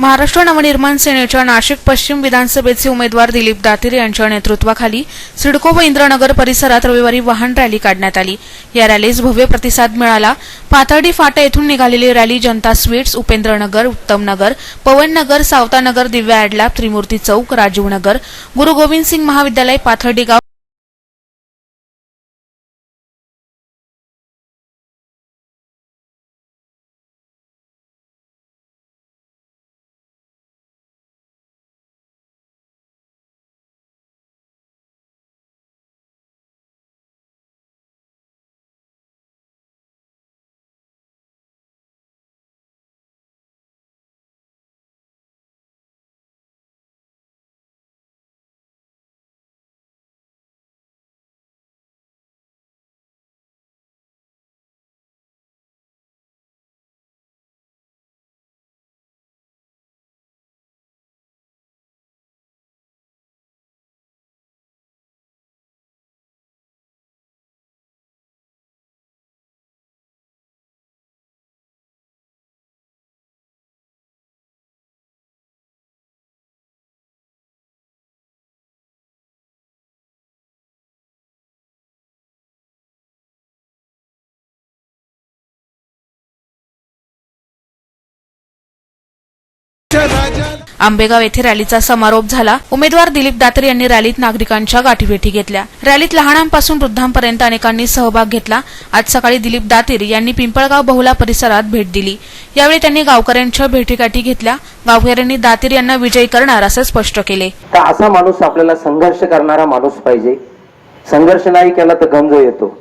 महाराष्ट्र नवनिर्माण सेनेच्या नाशिक पश्चिम विधानसभेचे उमेदवार दिलीप दातीर यांच्या नेतृत्वाखाली सिडको व इंद्रनगर परिसरात रविवारी वाहन रॅली काढण्यात आली. या रॅलीस भव्य प्रतिसाद मिळाला. पाथर्डी फाटा येथून निघालेली rally Janata sweets Upendranagar Uttamnagar Pawannagar Sawatanagar Divya Adlab Trimurti Chowk Rajivnagar Guru Gobind Singh महाविद्यालय पाथर्डी गाव आंबेगाव येथे रॅलीचा समारोप झाला. उमेदवार दिलीप दातरे यांनी रॅलीत नागरिकांच्या गाठीभेटी घेतल्या. रॅलीत लहानांपासून वृद्धांपर्यंत अनेकांनी सहभाग घेतला. आज सकाळी दिलीप दातीर यांनी पिंपळगाव बहुला परिसरात भेट दिली. यावेळी त्यांनी गावकऱ्यांच्या भेटीगाठी घेतल्या. गावकऱ्यांनी दातीर यांना विजयी करणार असे स्पष्ट केले. का असा माणूस आपल्याला संघर्ष करणारा माणूस पाहिजे. संघर्ष नाही केला तर गंज येतो.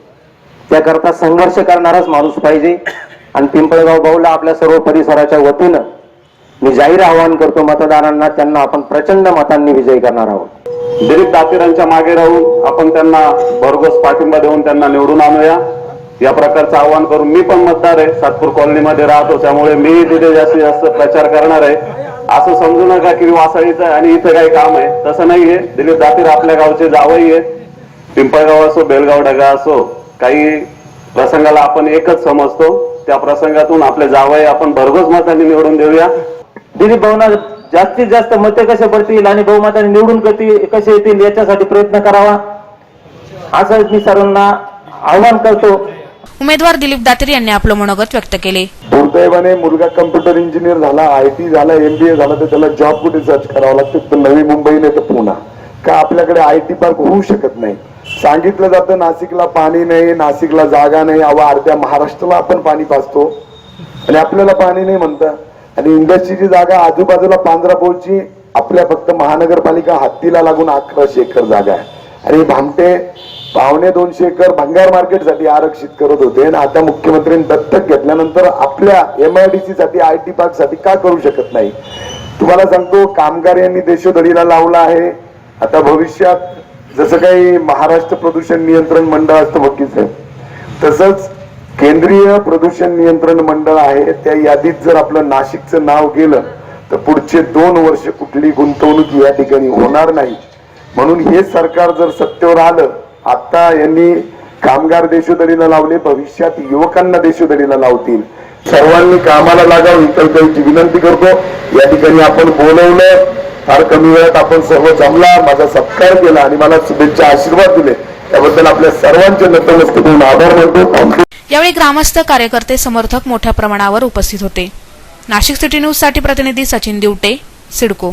त्याकरता संघर्ष करणाराच माणूस पाहिजे. आणि पिंपळगाव बहुला आपल्या सर्व परिसराच्या वतीनं मी जाहीर आवाहन करतो मतदारांना त्यांना आपण प्रचंड मतांनी विजयी करणार आहोत. दिलीप दातेरांच्या मागे राहून आपण त्यांना भरघोस पाठिंबा देऊन त्यांना निवडून आणूया. या प्रकारचं आवाहन करून मी पण मतदार आहे. सातपूर कॉलनीमध्ये राहतो त्यामुळे मी तिथे जास्तीत जास्त प्रचार करणार आहे. असं समजू नका की वासाळीचं आहे आणि इथं काही काम आहे. तसं नाहीये. दिलीप दातीर आपल्या गावचे जावई आहे पिंपळगाव असो बेलगाव डगा असो काही प्रसंगाला आपण एकच समजतो. त्या प्रसंगातून आपले जावई आपण भरघोस मतांनी निवडून देऊया. दिलीप भाऊना जास्तीत जास्त मते कसे पडतील आणि बहुमताने निवडून कधी कसे येतील याच्यासाठी प्रयत्न करावा असं मी सर्वांना आव्हान करतो. उमेदवार दिलीप दातीर यांनी आपलं मनोगत व्यक्त केले. दुर्दैवाने मुलगा कम्प्युटर इंजिनियर झाला आय टी झाला एमबीए झाला तर त्याला जॉब कुठे सर्च करावा लागतो? तर नवी मुंबई नाही तर पुणा. का आपल्याकडे आय टी पार्क होऊ शकत नाही? सांगितलं जातं नाशिकला पाणी नाही नाशिकला जागा नाही अवा अर्ध्या महाराष्ट्राला आपण पाणी पाजतो. आणि आपल्याला पाणी नाही म्हणता. आणि इंडस्ट्रीची जागा आजूबाजूला पांढरापूरची आपल्या फक्त महानगरपालिका हत्तीला लागून अकराशे एकर जागा आहे. आणि भामटे पावणे दोनशे एकर भंगार मार्केटसाठी आरक्षित करत होते आणि आता मुख्यमंत्र्यांनी दत्तक घेतल्यानंतर आपल्या एमआयडीसी साठी आय टी पार्कसाठी का करू शकत नाही? तुम्हाला सांगतो कामगार यांनी देशोधडीला लावला आहे. आता भविष्यात जसं काही महाराष्ट्र प्रदूषण नियंत्रण मंडळ असतं बघीच तसंच केंद्रीय प्रदूषण नियंत्रण मंडळ आहे त्या यादीत जर आपलं नाशिकचं नाव गेलं तर पुढचे दोन वर्ष कुठली गुंतवणूक या ठिकाणी होणार नाही. म्हणून हे सरकार जर सत्तेवर आलं आता यांनी कामगार देशोधडीला लावले भविष्यात युवकांना देशोधडीला लावतील. सर्वांनी कामाला लागावं ही कल्पनेची विनंती करतो. या ठिकाणी आपण बोलवलं फार कमी वेळात आपण सर्व जमला माझा सत्कार केला आणि मला शुभेच्छा आशीर्वाद दिले. त्याबद्दल आपल्या सर्वांचे नतमस्तक होऊन आभार मानतो. यावेळी ग्रामस्थ कार्यकर्ते समर्थक मोठ्या प्रमाणावर उपस्थित होते. नाशिक सिटी न्यूजसाठी प्रतिनिधी सचिन दिवटे सिडको.